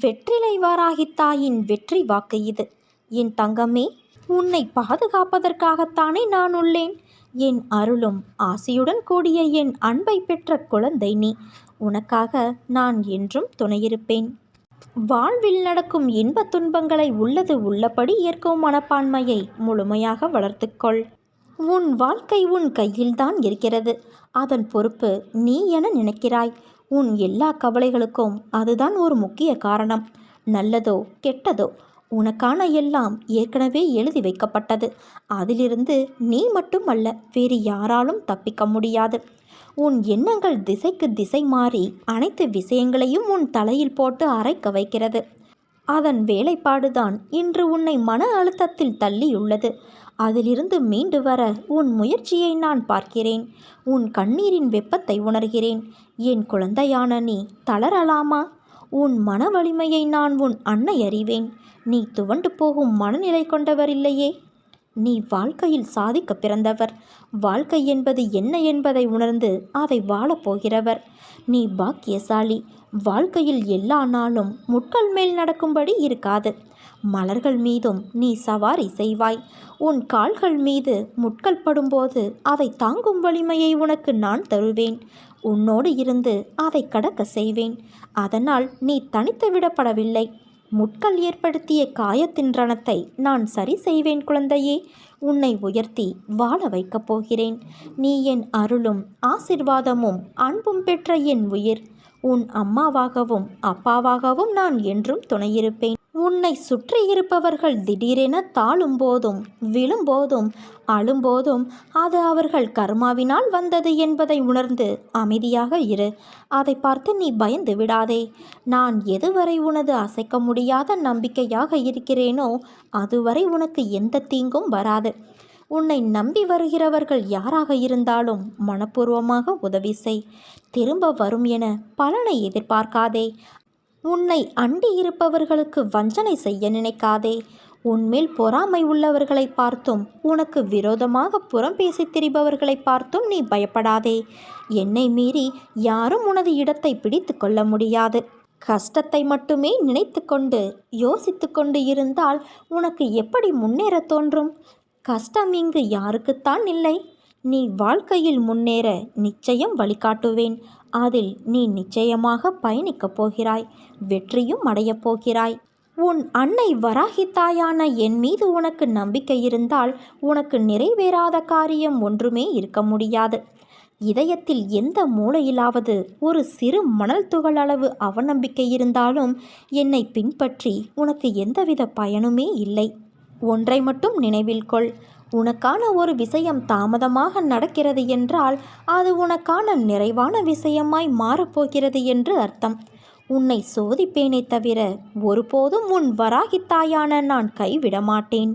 வெற்றிலை வாராகித் தாயின் வெற்றி வாக்கு இது. என் தங்கமே உன்னை பாதுகாப்பதற்காகத்தானே நான் உள்ளேன். என் அருளும் ஆசையுடன் கூடிய என் அன்பை பெற்ற குழந்தை நீ. உனக்காக நான் என்றும் துணையிருப்பேன். வாழ்வில் நடக்கும் இன்பத் துன்பங்களை உள்ளது உள்ளபடி ஏற்கும் மனப்பான்மையை முழுமையாக வளர்த்துக்கொள். உன் வாழ்க்கை உன் கையில்தான் இருக்கிறது. அதன் பொறுப்பு நீ என நினைக்கிறாய். உன் எல்லா கவலைகளுக்கும் அதுதான் ஒரு முக்கிய காரணம். நல்லதோ கெட்டதோ உனக்கான எல்லாம் ஏற்கனவே எழுதி வைக்கப்பட்டது. அதிலிருந்து நீ மட்டும் அல்ல வேறு யாராலும் தப்பிக்க முடியாது. உன் எண்ணங்கள் திசைக்கு திசை மாறி அனைத்து விஷயங்களையும் உன் தலையில் போட்டு அரைக்க வைக்கிறது. அதன் வேலைப்பாடுதான் இன்று உன்னை மன அழுத்தத்தில் தள்ளியுள்ளது. அதிலிருந்து மீண்டு வர உன் முயற்சியை நான் பார்க்கிறேன். உன் கண்ணீரின் வெப்பத்தை உணர்கிறேன். என் குழந்தையான நீ தளரலாமா? உன் மன வலிமையை நான் உன் அன்னை அறிவேன். நீ துவண்டு போகும் மனநிலை கொண்டவர் இல்லையே. நீ வாழ்க்கையில் சாதிக்க பிறந்தவர். வாழ்க்கை என்பது என்ன என்பதை உணர்ந்து அதை வாழப்போகிறவர் நீ பாக்கியசாலி. வாழ்க்கையில் எல்லா நாளும் முட்கள் மேல் நடக்கும்படி இருக்காது. மலர்கள் மீதும் நீ சவாரி செய்வாய். உன் கால்கள் மீது முட்கள் படும்போது அவை தாங்கும் வலிமையை உனக்கு நான் தருவேன். உன்னோடு இருந்து அதை கடக்க செய்வேன். அதனால் நீ தனித்து விடப்படவில்லை. முட்கள் ஏற்படுத்திய காயத்தின் ரணத்தை நான் சரி செய்வேன் குழந்தையே. உன்னை உயர்த்தி வாழ வைக்கப் போகிறேன். நீ என் அருளும் ஆசிர்வாதமும் அன்பும் பெற்ற என் உயிர். உன் அம்மாவாகவும் அப்பாவாகவும் நான் என்றும் துணையிருப்பேன். உன்னை சுற்றி இருப்பவர்கள் திடீரென தாழும் போதும் விழும்போதும் அழும்போதும் அது அவர்கள் கர்மாவினால் வந்தது என்பதை உணர்ந்து அமைதியாக இரு. அதை பார்த்து நீ பயந்து விடாதே. நான் எதுவரை உனது அசைக்க முடியாத நம்பிக்கையாக இருக்கிறேனோ அதுவரை உனக்கு எந்த தீங்கும் வராது. உன்னை நம்பி வருகிறவர்கள் யாராக இருந்தாலும் மனப்பூர்வமாக உதவி செய். திரும்ப வரும் என பலனை எதிர்பார்க்காதே. உன்னை அண்டி இருப்பவர்களுக்கு வஞ்சனை செய்ய நினைக்காதே. உன்மேல் பொறாமை உள்ளவர்களை பார்த்தும் உனக்கு விரோதமாக புறம் பேசித் திரிபவர்களை பார்த்தும் நீ பயப்படாதே. என்னை மீறி யாரும் உனது இடத்தை பிடித்து கொள்ள முடியாது. கஷ்டத்தை மட்டுமே நினைத்து கொண்டு யோசித்து கொண்டு இருந்தால் உனக்கு எப்படி முன்னேற தோன்றும்? கஷ்டம் இங்கு யாருக்குத்தான் இல்லை. நீ வாழ்க்கையில் முன்னேற நிச்சயம் வழிகாட்டுவேன். அதில் நீ நிச்சயமாக பயணிக்கப் போகிறாய். வெற்றியும் அடையப் போகிறாய். உன் அன்னை வராகி தாயான என் மீது உனக்கு நம்பிக்கை இருந்தால் உனக்கு நிறைவேறாத காரியம் ஒன்றுமே இருக்க முடியாது. இதயத்தில் எந்த மூலையிலாவது ஒரு சிறு மணல் துகள் அளவு அவநம்பிக்கை இருந்தாலும் என்னை பின்பற்றி உனக்கு எந்தவித பயனுமே இல்லை. ஒன்றை மட்டும் நினைவில் கொள். உனக்கான ஒரு விஷயம் தாமதமாக நடக்கிறது என்றால் அது உனக்கான நிறைவான விஷயமாய் மாறப்போகிறது என்று அர்த்தம். உன்னை சோதிப்பேனே தவிர ஒருபோதும் உன் வராகித்தாயான நான் கைவிட மாட்டேன்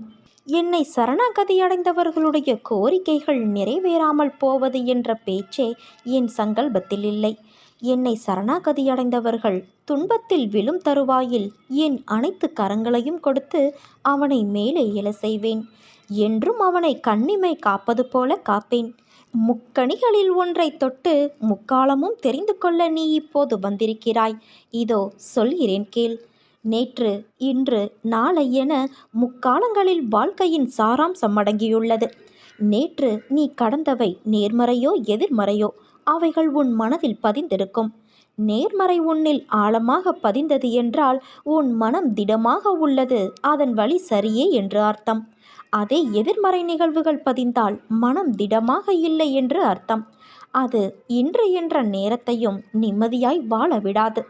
என்னை சரணாகதி அடைந்தவர்களுடைய கோரிக்கைகள் நிறைவேறாமல் போவது என்ற பேச்சே என் சங்கல்பத்தில் இல்லை. என்னை சரணாகதியடைந்தவர்கள். துன்பத்தில் விழும் தருவாயில் என் அனைத்து கரங்களையும் கொடுத்து அவனை மேலே எழ செய்வேன். என்றும் அவனை கண்ணிமை காப்பது போல காப்பேன். முக்கணிகளில் ஒன்றை தொட்டு முக்காலமும் தெரிந்து கொள்ள நீ இப்போது வந்திருக்கிறாய். இதோ சொல்கிறேன் கேள். நேற்று இன்று நாளை என முக்காலங்களில் வாழ்க்கையின் சாராம்சம் அடங்கியுள்ளது. நேற்று நீ கடந்தவை நேர்மறையோ எதிர்மறையோ? அவைகள் உன் மனதில் பதிந்திருக்கும். நேர்மறை உன்னில் ஆழமாக பதிந்தது என்றால் உன் மனம் திடமாக உள்ளது. அதன் வழி சரியே என்று அர்த்தம். அதே எதிர்மறை நிகழ்வுகள் பதிந்தால் மனம் திடமாக இல்லை என்று அர்த்தம். அது இன்று என்ற நேரத்தையும் நிம்மதியாய் வாழ விடாது.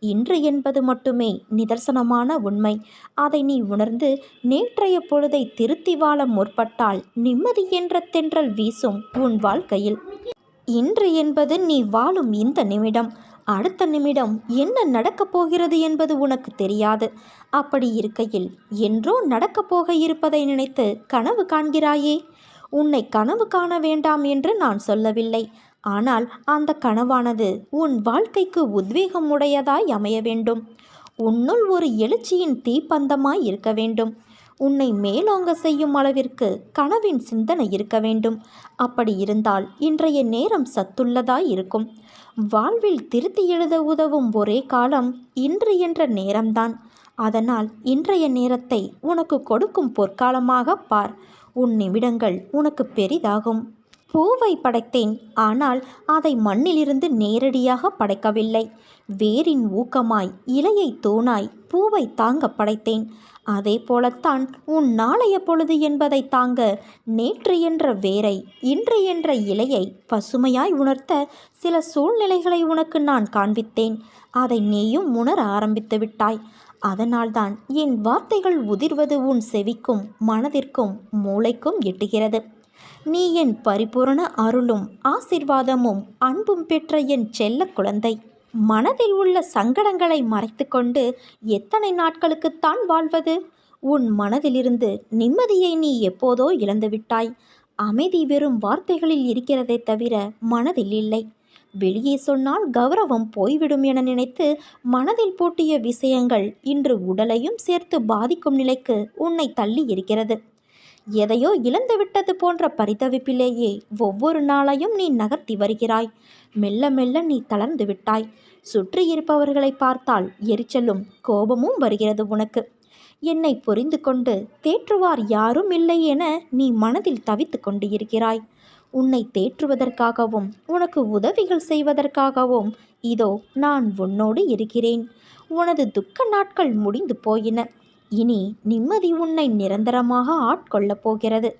இன்று என்பது மட்டுமே நிதர்சனமான உண்மை. அதை நீ உணர்ந்து நேற்றைய பொழுதை திருத்தி வாழ முற்பட்டால் நிம்மதி என்ற தென்றல் வீசும் உன் வாழ்க்கையில். இன்று என்பது நீ வாழும் இந்த நிமிடம். அடுத்த நிமிடம் என்ன நடக்கப் போகிறது என்பது உனக்கு தெரியாது. அப்படி இருக்கையில் என்றோ நடக்கப் போக இருப்பதை நினைத்து கனவு காண்கிறாயே? உன்னை கனவு காண வேண்டாம் என்று நான் சொல்லவில்லை. ஆனால் அந்த கனவானது உன் வாழ்க்கைக்கு உத்வேகம் உடையதாய் அமைய வேண்டும். உன்னுள் ஒரு எழுச்சியின் தீப்பந்தமாய் இருக்க வேண்டும். உன்னை மேலோங்க செய்யும் அளவிற்கு கனவின் சிந்தனை இருக்க வேண்டும். அப்படி இருந்தால் இன்றைய நேரம் சத்துள்ளதாய் இருக்கும். வாழ்வில் திருத்தி எழுத உதவும் ஒரே காலம் இன்று என்ற நேரம்தான். அதனால் இன்றைய நேரத்தை உனக்கு கொடுக்கும் பொற்காலமாக பார். உன் நிமிடங்கள் உனக்கு பெரிதாகும். பூவை படைத்தேன். ஆனால் அதை மண்ணிலிருந்து நேரடியாக படைக்கவில்லை. வேரின் ஊக்கமாய் இலையை தூணாய் பூவை தாங்க படைத்தேன். அதே போலத்தான் உன் நாளைய பொழுது என்பதை தாங்க நேற்று என்ற வேரை இன்று என்ற இலையை பசுமையாய் உணர்த்த சில சூழ்நிலைகளை உனக்கு நான் காண்பித்தேன். அதை நீயும் உணர ஆரம்பித்து விட்டாய். அதனால்தான் என் வார்த்தைகள் உதிர்வது உன் செவிக்கும் மனதிற்கும் மூளைக்கும் எட்டுகிறது. நீ என் பரிபூரண அருளும் ஆசிர்வாதமும் அன்பும் பெற்ற என் செல்ல குழந்தை. மனதில் உள்ள சங்கடங்களை மறைத்துக்கொண்டு எத்தனை நாட்களுக்குத்தான் வாழ்வது? உன் மனதிலிருந்து நிம்மதியை நீ எப்போதோ இழந்துவிட்டாய் அமைதி வெறும் வார்த்தைகளில் இருக்கிறதே தவிர மனதில் இல்லை. வெளியே சொன்னால் கௌரவம் போய்விடும் என நினைத்து மனதில் பூட்டிய விஷயங்கள் இன்று உடலையும் சேர்த்து பாதிக்கும் நிலைக்கு உன்னை தள்ளி இருக்கிறது. எதையோ இழந்துவிட்டது போன்ற பரிதவிப்பிலேயே ஒவ்வொரு நாளையும் நீ நகர்த்தி வருகிறாய். மெல்ல மெல்ல நீ தளர்ந்து விட்டாய். சுற்றி இருப்பவர்களை பார்த்தால் எரிச்சலும் கோபமும் வருகிறது உனக்கு. என்னை புரிந்து கொண்டு தேற்றுவார் யாரும் இல்லை என நீ மனதில் தவித்து கொண்டு இருக்கிறாய். உன்னை தேற்றுவதற்காகவும் உனக்கு உதவிகள் செய்வதற்காகவும் இதோ நான் உன்னோடு இருக்கிறேன். உனது துக்க நாட்கள் முடிந்து போயின. இனி நிம்மதி உன்னை நிரந்தரமாக ஆட்கொள்ளப் போகிறது.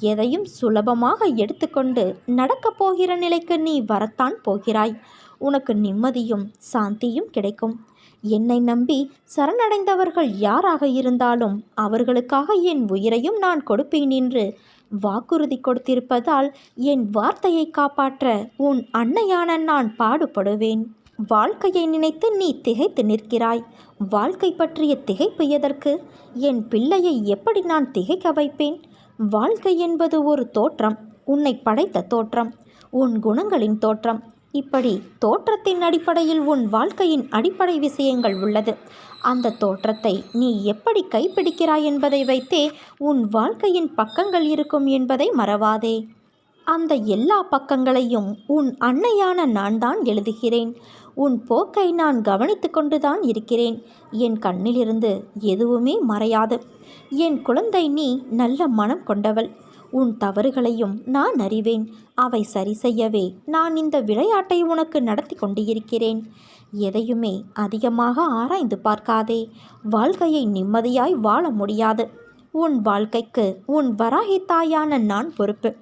எதையும் சுலபமாக எடுத்துக்கொண்டு நடக்கப் போகிற நிலைக்கு நீ வரத்தான் போகிறாய். உனக்கு நிம்மதியும் சாந்தியும் கிடைக்கும். என்னை நம்பி சரணடைந்தவர்கள் யாராக இருந்தாலும் அவர்களுக்காக என் உயிரையும் நான் கொடுப்பேன் என்று வாக்குறுதி கொடுத்திருப்பதால் என் வார்த்தையை காப்பாற்ற உன் அன்னையான நான் பாடுபடுவேன். வாழ்க்கையை நினைத்து நீ திகைத்து நிற்கிறாய். வாழ்க்கை பற்றிய திகைப்பு எதற்கு? என் பிள்ளையை எப்படி நான் திகைக்க வைப்பேன்? வாழ்க்கை என்பது ஒரு தோற்றம் உன்னை படைத்த தோற்றம் உன் குணங்களின் தோற்றம். இப்படி தோற்றத்தின் அடிப்படையில் உன் வாழ்க்கையின் அடிப்படை விஷயங்கள் உள்ளது. அந்த தோற்றத்தை நீ எப்படி கைப்பிடிக்கிறாய் என்பதை வைத்தே உன் வாழ்க்கையின் பக்கங்கள் இருக்கும் என்பதை மறவாதே. அந்த எல்லா பக்கங்களையும் உன் அன்னையான நான் தான் எழுதுகிறேன். உன் போக்கை நான் கவனித்து கொண்டுதான் இருக்கிறேன். என் கண்ணிலிருந்து எதுவுமே மறையாது. என் குழந்தை நீ நல்ல மனம் கொண்டவள். உன் தவறுகளையும் நான் அறிவேன். அவை சரி செய்யவே நான் இந்த விளையாட்டை உனக்கு நடத்தி கொண்டிருக்கிறேன். எதையுமே அதிகமாக ஆராய்ந்து பார்க்காதே. வாழ்க்கையை நிம்மதியாய் வாழ முடியாது. உன் வாழ்க்கைக்கு உன் வராகி தாயான நான் பொறுப்பு.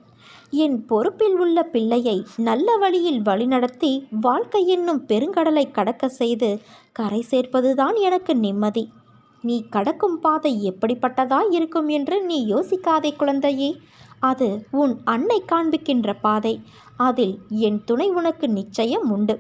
என் பொறுப்பில் உள்ள பிள்ளையை நல்ல வழியில் வழிநடத்தி வாழ்க்கை என்னும் பெருங்கடலை கடக்க செய்து கரை சேர்ப்பதுதான் எனக்கு நிம்மதி. நீ கடக்கும் பாதை எப்படிப்பட்டதாய் இருக்கும் என்று நீ யோசிக்காதே குழந்தையே. அது உன் அன்னை காண்பிக்கின்ற பாதை. அதில் என் துணை உனக்கு நிச்சயம் உண்டு.